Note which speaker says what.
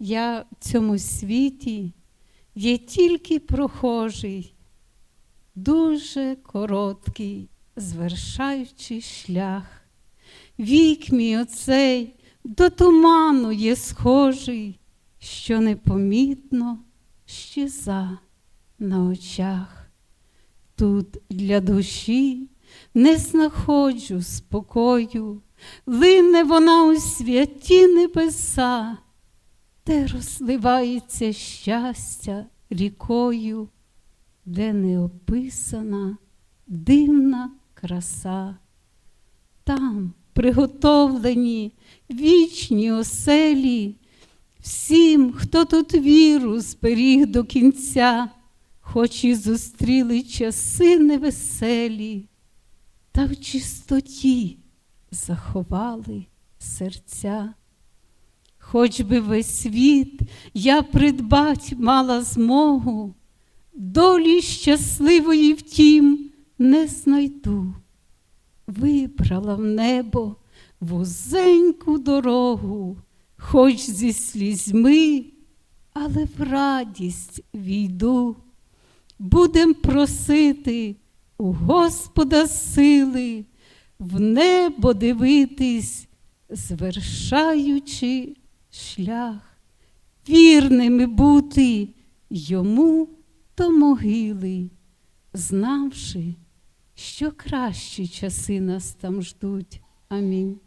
Speaker 1: я в цьому світі є тільки прохожий, дуже короткий, звершаючий шлях. Вік мій оцей до туману є схожий, що непомітно щеза на очах. Тут для душі не знаходжу спокою, лине вона у святі небеса, де розливається щастя рікою, де не описана дивна краса. Там приготовлені вічні оселі, всім, хто тут віру зберіг до кінця, хоч і зустріли часи невеселі, та в чистоті заховали серця. Хоч би весь світ я придбать мала змогу, долі щасливої втім не знайду. Вибрала в небо вузеньку дорогу, хоч зі слізьми, але в радість війду. Будем просити у Господа сили, в небо дивитись, звершаючи шлях, вірними бути йому до могили, знавши, що кращі часи нас там ждуть. Амінь.